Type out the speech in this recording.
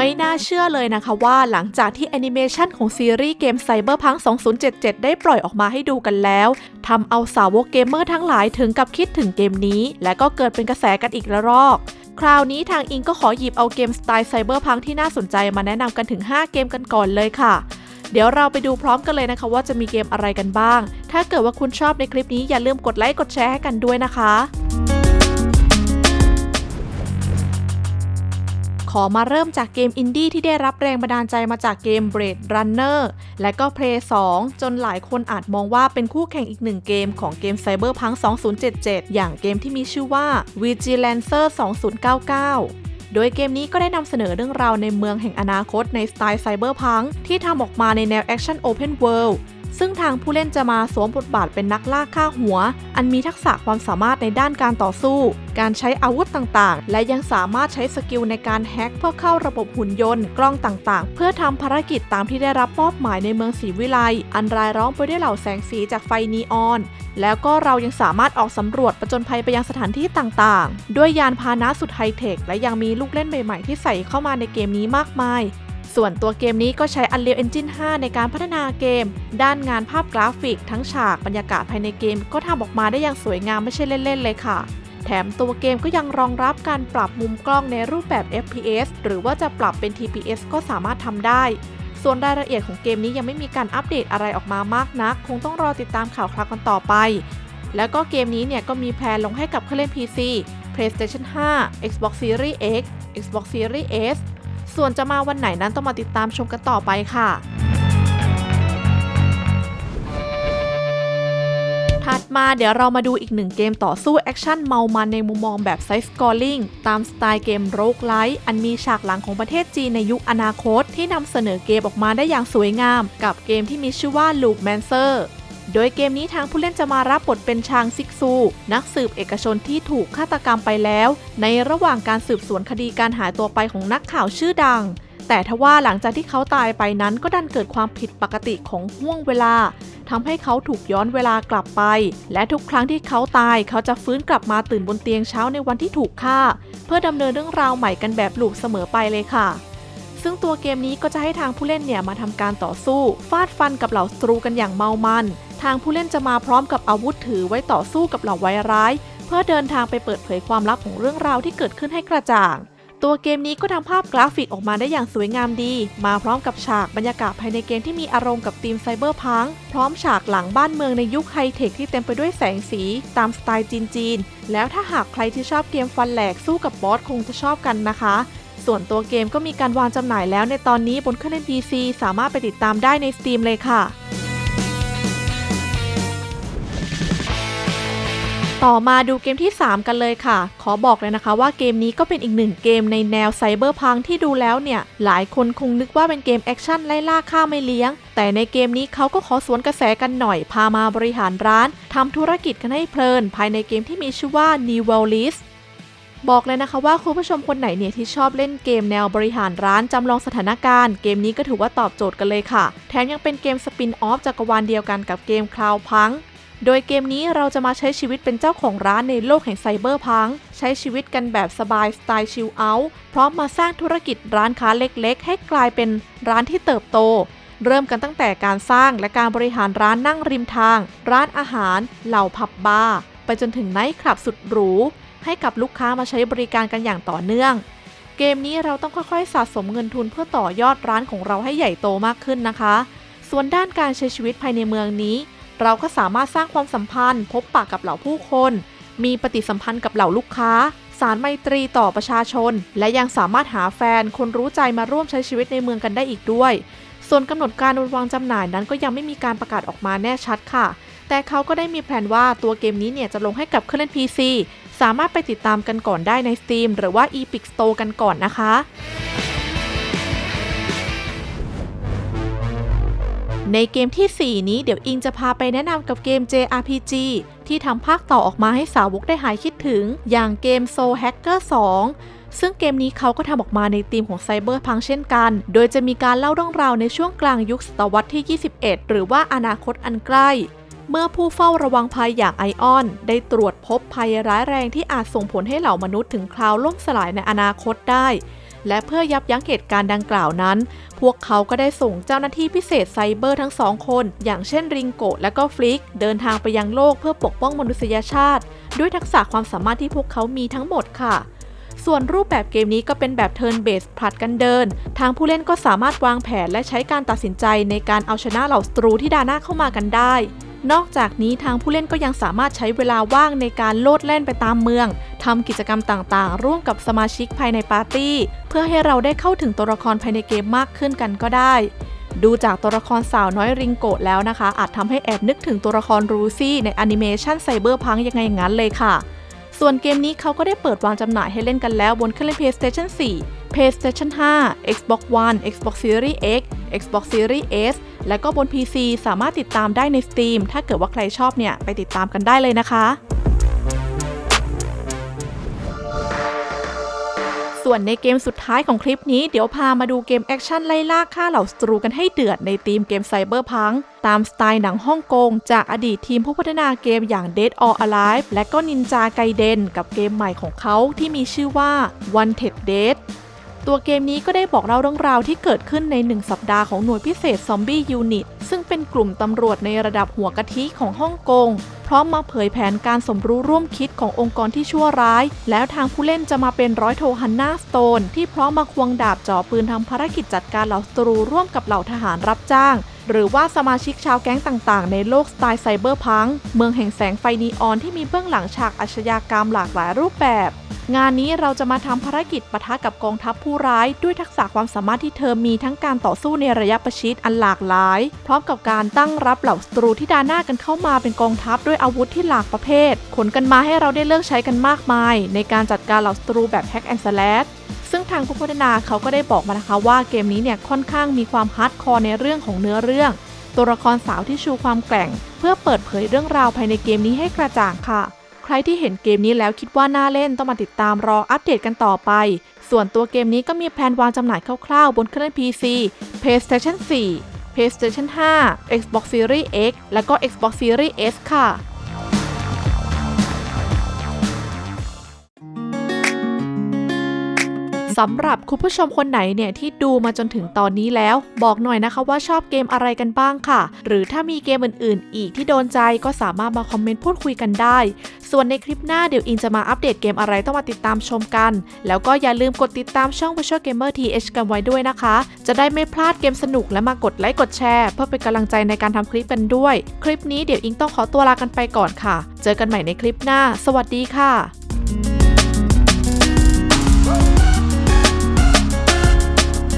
ไม่น่าเชื่อเลยนะคะว่าหลังจากที่แอนิเมชันของซีรีส์เกม Cyberpunk 2077 ได้ปล่อยออกมาให้ดูกันแล้วทำเอาสาวกเกมเมอร์ทั้งหลายถึงกับคิดถึงเกมนี้ และก็เกิดเป็นกระแสกันอีกระรอก คราวนี้ทางอิงก็ขอหยิบเอาเกมสไตล์ Cyberpunk ที่น่าสนใจมาแนะนำกันถึง 5 เกมกันก่อนเลยค่ะเดี๋ยวเราไปดูพร้อมกันเลยนะคะว่าจะมีเกมอะไรกันบ้าง ถ้าเกิดว่าคุณชอบในคลิปนี้อย่าลืมกดไลค์กดแชร์ให้กันด้วยนะคะ ขอมาเริ่มจากเกมอินดี้ที่ได้รับแรงบันดาลใจมาจากเกม Blade Runner และก็ Play 2 จนหลายคนอาจมองว่าเป็นคู่แข่งอีกหนึ่งเกมของเกม Cyberpunk 2077 อย่างเกมที่มีชื่อว่า Vigilancer 2099โดยเกมนี้ก็ได้นำเสนอเรื่องราวในเมืองแห่งอนาคตในสไตล์ Cyberpunk ที่ทำออกมาในแนว Action Open World ซึ่งทางผู้เล่นจะมาสวมบทบาทเป็นนักล่าฆ่าหัว อันมีทักษะความสามารถในด้านการต่อสู้ การใช้อาวุธต่างๆ และยังสามารถใช้สกิลในการแฮ็กเพื่อเข้าระบบหุ่นยนต์ กล้องต่างๆ เพื่อทำภารกิจตามที่ได้รับมอบหมายในเมืองศรีวิไล อันรายล้อมไปด้วยเหล่าแสงสีจากไฟนีออน แล้วก็เรายังสามารถออกสำรวจประจนภัยไปยังสถานที่ต่างๆ ด้วยยานพาหนะสุดไฮเทค และยังมีลูกเล่นใหม่ๆ ที่ใส่เข้ามาในเกมนี้มากมาย ส่วนตัวเกมนี้ก็ใช้ Unreal Engine 5 ในการพัฒนาเกม ด้านงานภาพกราฟิก ทั้งฉากบรรยากาศภายในเกม ก็ทำออกมาได้อย่างสวยงามไม่ใช่เล่น ๆ เลยค่ะ แถมตัวเกมก็ยังรองรับการปรับมุมกล้องในรูปแบบ FPS หรือว่าจะปรับเป็น TPS ก็สามารถทำได้ ส่วนรายละเอียดของเกมนี้ยังไม่มีการอัปเดตอะไรออกมามากนัก คงต้องรอติดตามข่าวคราวกันต่อไป แล้วก็เกมนี้เนี่ยก็มีแพลนลงให้กับเครื่องเล่น PC PlayStation 5 Xbox Series X Xbox Series S ส่วนจะมาวันไหนนั้นต้องมาติดตามชมกันต่อไปค่ะถัดมาเดี๋ยวเรามาดูอีกหนึ่งเกมต่อสู้แอคชั่นเมามันในมุมมองแบบไซส์กอร์ลิงตามสไตล์เกมโรกไลท์อันมีฉากหลังของประเทศจีนในยุคอนาคต ที่นำเสนอเกมออกมาได้อย่างสวยงาม กับเกมที่มีชื่อว่า Loop Mancer โดยเกมนี้ทางผู้เล่นจะมารับบทเป็นชางซิกซู นักสืบเอกชนที่ถูกฆาตกรรมไปแล้ว ในระหว่างการสืบสวนคดีการหายตัวไปของนักข่าวชื่อดัง แต่ทว่าหลังจากที่เขาตายไปนั้นก็ดันเกิดความผิดปกติของห่วงเวลาทำให้เขาถูกย้อนเวลากลับไป และทุกครั้งที่เขาตายเขาจะฟื้นกลับมาตื่นบนเตียงเช้าในวันที่ถูกฆ่า เพื่อดำเนินเรื่องราวใหม่กันแบบลูกเสมอไปเลยค่ะ ซึ่งตัวเกมนี้ก็จะให้ทางผู้เล่นเนี่ยมาทำการต่อสู้ ฟาดฟันกับเหล่าศัตรูกันอย่างเมามัน ทางผู้เล่นจะมาพร้อมกับอาวุธถือไว้ต่อสู้กับเหล่าไวร้าย เพื่อเดินทางไปเปิดเผยความลับของเรื่องราวที่เกิดขึ้นให้กระจ่าง ตัวเกมนี้ก็ทำภาพกราฟิกออกมาได้อย่างสวยงามดี มาพร้อมกับฉากบรรยากาศภายในเกมที่มีอารมณ์กับธีมไซเบอร์พังพร้อมฉากหลังบ้านเมืองในยุคไฮเทคที่เต็มไปด้วยแสงสีตามสไตล์จีนๆแล้วถ้าหากใครที่ชอบเกมฟันแหลกสู้กับบอสคงจะชอบกันนะคะส่วนตัวเกมก็มีการวางจำหน่ายแล้วในตอนนี้บนเครื่องเล่น PC สามารถไปติดตามได้ใน Steam เลยค่ะ ต่อมาดูเกมที่ 3 กันเลยค่ะ ขอบอกเลยนะคะว่าเกมนี้ก็เป็นอีกหนึ่งเกมในแนวไซเบอร์พังที่ดูแล้วเนี่ย หลายคนคงนึกว่าเป็นเกมแอคชั่นไล่ล่าฆ่าไม่เลี้ยง แต่ในเกมนี้เขาก็ขอสวนกระแสกันหน่อย พามาบริหารร้าน ทำธุรกิจกันให้เพลิน ภายในเกมที่มีชื่อว่า New World List บอกเลยนะคะว่าคุณผู้ชมคนไหนเนี่ยที่ชอบเล่นเกมแนวบริหารร้านจำลองสถานการณ์ เกมนี้ก็ถือว่าตอบโจทย์กันเลยค่ะ แถมยังเป็นเกมสปินออฟจักรวาลเดียวกันกับเกมคลาวพัง โดยเกมนี้เราจะมาใช้ชีวิตเป็นเจ้าของร้านในโลกแห่งไซเบอร์พัง ใช้ชีวิตกันแบบสบายสไตล์ชิลเอาท์พร้อมมาสร้างธุรกิจร้านค้าเล็กๆ ให้กลายเป็นร้านที่เติบโต เริ่มกันตั้งแต่การสร้างและการบริหารร้านนั่งริมทาง ร้านอาหาร เหล่าผับบาร์ไปจนถึงไนท์คลับสุดหรูให้กับลูกค้ามาใช้บริการกันอย่างต่อเนื่อง เกมนี้เราต้องค่อยๆ สะสมเงินทุนเพื่อต่อยอดร้านของเราให้ใหญ่โตมากขึ้นนะคะ ส่วนด้านการใช้ชีวิตภายในเมืองนี้ เราก็สามารถสร้างความสัมพันธ์ พบปะกับเหล่าผู้คน มีปฏิสัมพันธ์กับเหล่าลูกค้า สารไมตรีต่อประชาชน และยังสามารถหาแฟนคนรู้ใจมาร่วมใช้ชีวิตในเมืองกันได้อีกด้วย ส่วนกำหนดการวางจำหน่ายนั้นก็ยังไม่มีการประกาศออกมาแน่ชัดค่ะ แต่เขาก็ได้มีแผนว่าตัวเกมนี้เนี่ยจะลงให้กับเครื่องเล่น PC สามารถไปติดตามกันก่อนได้ใน Steam หรือว่า Epic Store กันก่อนนะคะ ในเกมที่ 4 นี้เดี๋ยวอิงจะพาไปแนะนำกับเกม JRPG ที่ทำภาคต่อออกมาให้สาวกได้หายคิดถึง อย่างเกม Soul Hacker 2 ซึ่งเกมนี้เขาก็ทำออกมาในธีมของไซเบอร์พังเช่นกัน โดยจะมีการเล่าเรื่องราวในช่วงกลางยุคศตวรรษที่ 21 หรือว่าอนาคตอันใกล้ เมื่อผู้เฝ้าระวังภัยอย่างไอออน ได้ตรวจพบภัยร้ายแรงที่อาจส่งผลให้เหล่ามนุษย์ถึงคราวล่มสลายในอนาคตได้ และเพื่อยับยั้งเหตุการณ์ดังกล่าวนั้น พวกเขาก็ได้ส่งเจ้าหน้าที่พิเศษไซเบอร์ทั้งสองคน อย่างเช่นริงโกะและก็ฟลิก เดินทางไปยังโลกเพื่อปกป้องมนุษยชาติ ด้วยทักษะความสามารถที่พวกเขามีทั้งหมดค่ะส่วนรูปแบบเกมนี้ก็เป็นแบบเทิร์นเบสผลัดกันเดิน ทางผู้เล่นก็สามารถวางแผนและใช้การตัดสินใจในการเอาชนะเหล่าศัตรูที่ดาหน้าเข้ามากันได้ นอกจากนี้ทางผู้เล่นก็ยังสามารถใช้เวลาว่างในการโลดแล่นไปตามเมืองทำกิจกรรมต่างๆ ร่วมกับสมาชิกภายในปาร์ตี้ เพื่อให้เราได้เข้าถึงตัวละครภายในเกมมากขึ้นกันก็ได้ ดูจากตัวละครสาวน้อยริงโกะแล้วนะคะ อาจทำให้แอบนึกถึงตัวละครรูซี่ในแอนิเมชันไซเบอร์พังยังไงงั้นเลยค่ะ ส่วนเกมนี้เขาก็ได้เปิดวางจำหน่ายให้เล่นกันแล้วบนเครื่องเล่น PlayStation 4 PlayStation 5 Xbox One Xbox Series X Xbox Series S และก็บน PC สามารถติดตามได้ใน Steam ถ้าเกิดว่าใครชอบเนี่ย ไปติดตามกันได้เลยนะคะ ส่วนในเกมสุดท้ายของคลิปนี้ เดี๋ยวพามาดูเกมแอคชั่นไล่ล่าฆ่าเหล่าศัตรูกันให้เดือดในทีมเกมไซเบอร์พังตามสไตล์หนังฮ่องกง จากอดีตทีมผู้พัฒนาเกมอย่าง Dead or Alive และก็นินจาไกเดนกับเกมใหม่ของเขาที่มีชื่อว่า Wanted Dead ตัวเกมนี้ก็ได้บอกเล่าเรื่องราวที่เกิดขึ้นใน 1 สัปดาห์ของหน่วยพิเศษซอมบี้ยูนิต ซึ่งเป็นกลุ่มตำรวจในระดับหัวกะทิของฮ่องกง พร้อมมาเผยแผนการสมรู้ร่วมคิดขององค์กรที่ชั่วร้าย แล้วทางผู้เล่นจะมาเป็นร้อยโทฮันนาสโตน ที่พร้อมมาควงดาบจ่อปืนทำภารกิจจัดการเหล่าศัตรูร่วมกับเหล่าทหารรับจ้างหรือว่าสมาชิกชาวแก๊งต่างๆ ในโลกสไตล์ไซเบอร์พัง เมืองแห่งแสงไฟนีออนที่มีเบื้องหลังฉากอาชญากรรมหลากหลายรูปแบบ งานนี้เราจะมาทำภารกิจปะทะกับกองทัพผู้ร้าย ด้วยทักษะความสามารถที่เธอมีทั้งการต่อสู้ในระยะประชิดอันหลากหลาย พร้อมกับการตั้งรับเหล่าศัตรูที่ดาหน้ากันเข้ามาเป็นกองทัพด้วยอาวุธที่หลากประเภท ขนกันมาให้เราได้เลือกใช้กันมากมาย ในการจัดการเหล่าศัตรูแบบแฮกแอนด์สแลชซึ่งทางผู้พัฒนาเขาก็ได้บอกมานะคะว่าเกมนี้เนี่ยค่อนข้างมีความฮาร์ดคอร์ในเรื่องของเนื้อเรื่อง ตัวละครสาวที่ชูความแกร่ง เพื่อเปิดเผยเรื่องราวภายในเกมนี้ให้กระจ่างค่ะ ใครที่เห็นเกมนี้แล้วคิดว่าน่าเล่นต้องมาติดตามรออัปเดตกันต่อไป ส่วนตัวเกมนี้ก็มีแผนวางจำหน่ายคร่าวๆ บนเครื่อง PC PlayStation 4 PlayStation 5 Xbox Series X และก็ Xbox Series S ค่ะ สำหรับคุณผู้ชมคนไหนเนี่ยที่ดูมาจนถึงตอนนี้แล้ว บอกหน่อยนะคะว่าชอบเกมอะไรกันบ้างค่ะ หรือถ้ามีเกมอื่น ๆ อีกที่โดนใจก็สามารถมาคอมเมนต์พูดคุยกันได้ ส่วนในคลิปหน้าเดี๋ยวอิงจะมาอัปเดตเกมอะไรต้องมาติดตามชมกัน แล้วก็อย่าลืมกดติดตามช่อง Visual Gamer TH กันไว้ด้วยนะคะ จะได้ไม่พลาดเกมสนุกและมากดไลค์กดแชร์ เพื่อเป็นกำลังใจในการทำคลิปกันด้วย คลิปนี้เดี๋ยวอิงต้องขอตัวลากันไปก่อนค่ะ เจอกันใหม่ในคลิปหน้า สวัสดีค่ะ